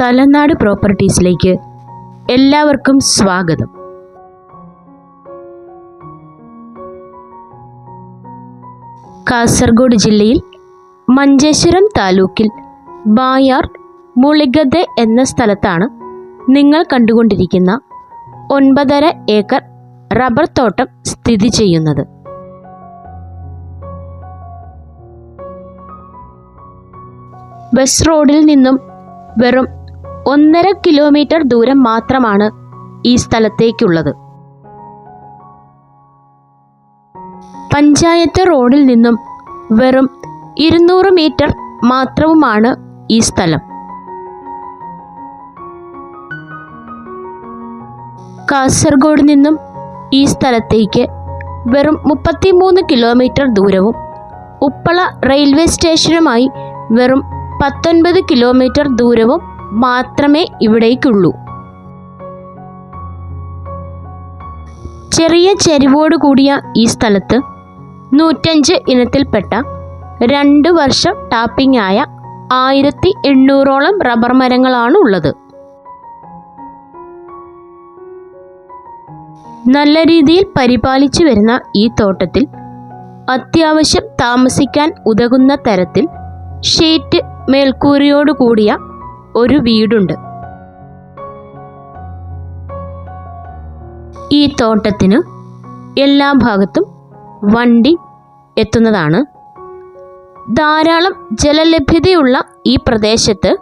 തലനാട് പ്രോപ്പർട്ടീസിലേക്ക് എല്ലാവർക്കും സ്വാഗതം. കാസർഗോഡ് ജില്ലയിൽ മഞ്ചേശ്വരം താലൂക്കിൽ ബായാർ മുളികതെ എന്ന സ്ഥലത്താണ് നിങ്ങൾ കണ്ടുകൊണ്ടിരിക്കുന്ന ഒൻപതര ഏക്കർ റബ്ബർ തോട്ടം സ്ഥിതി ചെയ്യുന്നത്. ബസ് റോഡിൽ നിന്നും വെറും ഒന്നര കിലോമീറ്റർ ദൂരം മാത്രമാണ് ഈ സ്ഥലത്തേക്കുള്ളത്. പഞ്ചായത്ത് റോഡിൽ നിന്നും വെറും ഇരുന്നൂറ് മീറ്റർ മാത്രവുമാണ് ഈ സ്ഥലം. കാസർഗോഡ് നിന്നും ഈ സ്ഥലത്തേക്ക് വെറും മുപ്പത്തിമൂന്ന് കിലോമീറ്റർ ദൂരവും ഉപ്പള റെയിൽവേ സ്റ്റേഷനുമായി വെറും പത്തൊൻപത് കിലോമീറ്റർ ദൂരവും മാത്രമേ ഇവിടേക്കുള്ളൂ. ചെറിയ ചെരിവോട് കൂടിയ ഈ സ്ഥലത്ത് നൂറ്റഞ്ച് ഇനത്തിൽപ്പെട്ട രണ്ട് വർഷം ടാപ്പിംഗ് ആയ ആയിരത്തി എണ്ണൂറോളം റബ്ബർ മരങ്ങളാണ് ഉള്ളത്. നല്ല രീതിയിൽ പരിപാലിച്ചു വരുന്ന ഈ തോട്ടത്തിൽ അത്യാവശ്യം താമസിക്കാൻ ഉതകുന്ന തരത്തിൽ ഷീറ്റ് മേൽക്കൂരയോട് കൂടിയ ഒരു വീടുണ്ട്. ഈ തോട്ടത്തിന് എല്ലാ ഭാഗത്തും വണ്ടി എത്തുന്നതാണ്. ധാരാളം ജലലഭ്യതയുള്ള ഈ പ്രദേശത്ത്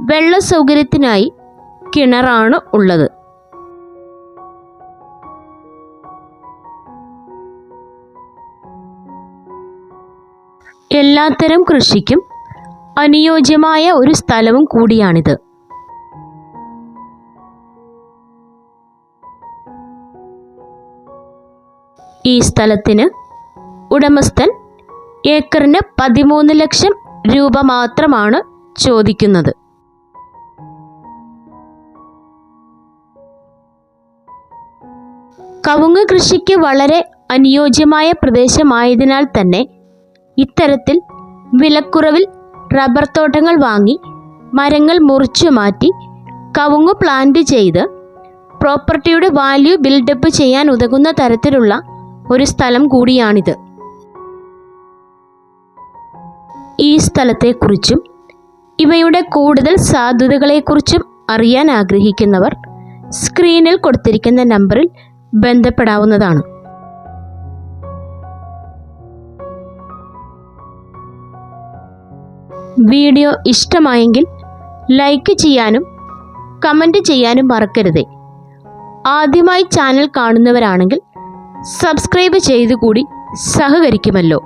വെള്ള സൗകര്യത്തിനായി കിണറാണ് ഉള്ളത്. എല്ലാത്തരം കൃഷിക്കും അനുയോജ്യമായ ഒരു സ്ഥലവും കൂടിയാണിത്. ഈ സ്ഥലത്തിന് ഉടമസ്ഥൻ ഏക്കറിന് പതിമൂന്ന് ലക്ഷം രൂപ മാത്രമാണ് ചോദിക്കുന്നത്. കവുങ്ങ് കൃഷിക്ക് വളരെ അനുയോജ്യമായ പ്രദേശമായതിനാൽ തന്നെ ഇത്തരത്തിൽ വിലക്കുറവിൽ റബ്ബർ തോട്ടങ്ങൾ വാങ്ങി മരങ്ങൾ മുറിച്ചു മാറ്റി കവുങ്ങ് പ്ലാന്റ് ചെയ്ത് പ്രോപ്പർട്ടിയുടെ വാല്യൂ ബിൽഡപ്പ് ചെയ്യാൻ ഉതകുന്ന തരത്തിലുള്ള ഒരു സ്ഥലം കൂടിയാണിത്. ഈ സ്ഥലത്തെക്കുറിച്ചും ഇവയുടെ കൂടുതൽ സാധ്യതകളെക്കുറിച്ചും അറിയാൻ ആഗ്രഹിക്കുന്നവർ സ്ക്രീനിൽ കൊടുത്തിരിക്കുന്ന നമ്പറിൽ ബന്ധപ്പെടാവുന്നതാണ്. വീഡിയോ ഇഷ്ടമായെങ്കിൽ ലൈക്ക് ചെയ്യാനും കമന്റ് ചെയ്യാനും മറക്കരുത്. ആദ്യമായി ചാനൽ കാണുന്നവരാണെങ്കിൽ സബ്സ്ക്രൈബ് ചെയ്തു കൂടി സഹകരിക്കുമല്ലോ.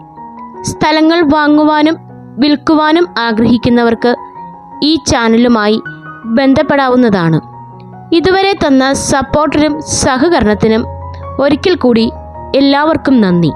സ്ഥലങ്ങൾ വാങ്ങുവാനും വിൽക്കുവാനും ആഗ്രഹിക്കുന്നവർക്ക് ഈ ചാനലുമായി ബന്ധപ്പെടാവുന്നതാണ്. ഇതുവരെ തന്ന സപ്പോർട്ടിനും സഹകരണത്തിനും ഒരിക്കൽ കൂടി എല്ലാവർക്കും നന്ദി.